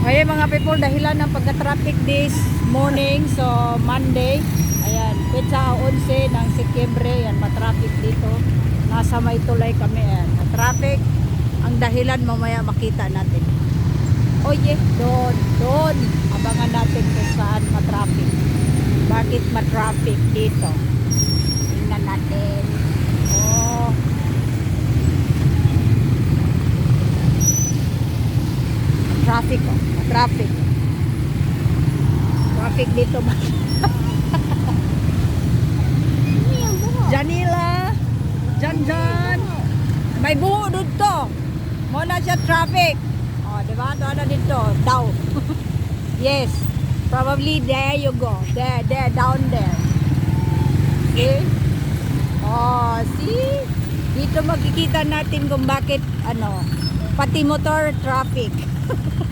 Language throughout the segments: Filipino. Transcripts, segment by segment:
Ngayon mga people, dahilan ng pagka-traffic this morning, so Monday, ayan, petsa 11 ng Setyembre, yan, matraffic dito. Nasa may tulay kami, ayan, traffic. Ang dahilan mamaya makita natin. Oye, doon, doon, abangan natin kung saan matraffic. Bakit matraffic dito? Tingnan natin. Oh, traffic oh. Traffic. Traffic dito ba? Janila. Jan Jan. May buho dito. Mo na siya traffic. Oh, di ba? Doon na dito. Daw. yes. Probably there you go. There, there, down there. See? Oh, see? Dito makikita natin kung bakit ano, pati motor traffic.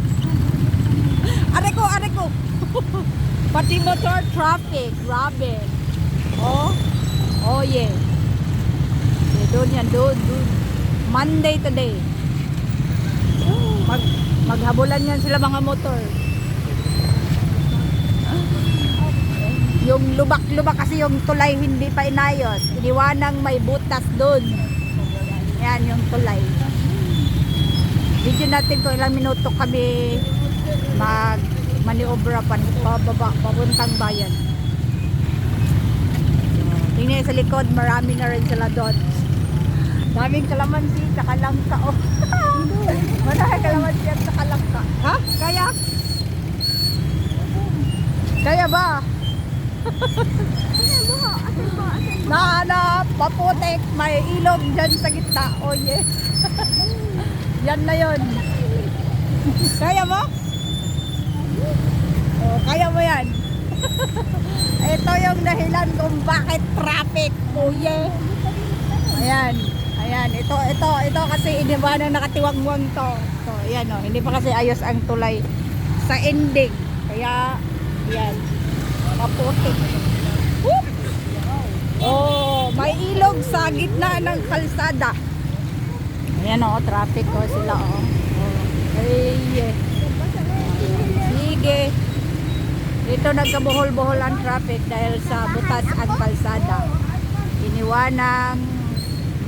Are ko, are ko. Pati motor traffic, grabe. Oh, oh yeah. Okay, doon yan, doon, doon. Monday today. Mag, maghabulan yan sila mga motor. Yung lubak-lubak kasi yung tulay hindi pa inayos. Iniwanang may butas doon. Yan yung tulay. Video natin kung ilang minuto kami mag maniobra pa pababa papuntang bayan. So, tingnan sa likod, marami na rin sila doon. Daming kalamansi, tsaka langka. Oh. Marami kalamansi at tsaka langka. Ha? Kaya? Kaya ba? na na paputik, may ilog dyan sa gitna. Oh. Yan na yon. Kaya mo? Oh, kaya mo yan. Ito yung dahilan kung bakit traffic. Oh yeah. Ayan. Ayan. Ito, ito, ito kasi iniba na nakatiwangwang to. So, ayan oh. Hindi pa kasi ayos ang tulay sa ending. Kaya, ayan. Maputik. Whoop! Oh, may ilog sa gitna ng kalsada. Ayan oh, traffic ko sila oh. oh. Dito nagkabuhol-buhol ang traffic dahil sa butas ang kalsada. Iniwanang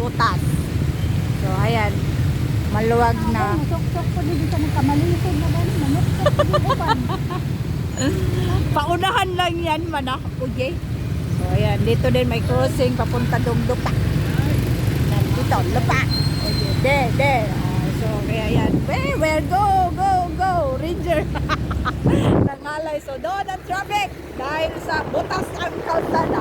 butas. So, ayan. Maluwag na. Sok-sok kamalisod na? Manok. Paunahan lang yan, manak. Uje. So, ayan. Dito din may crossing papunta dong lupa. Yan, dito, lupa. Uje. There, there. Ah, so, kaya yan. Where, where? Go. Nangalay. So, doon ang traffic. Dahil sa butas ang kalsada.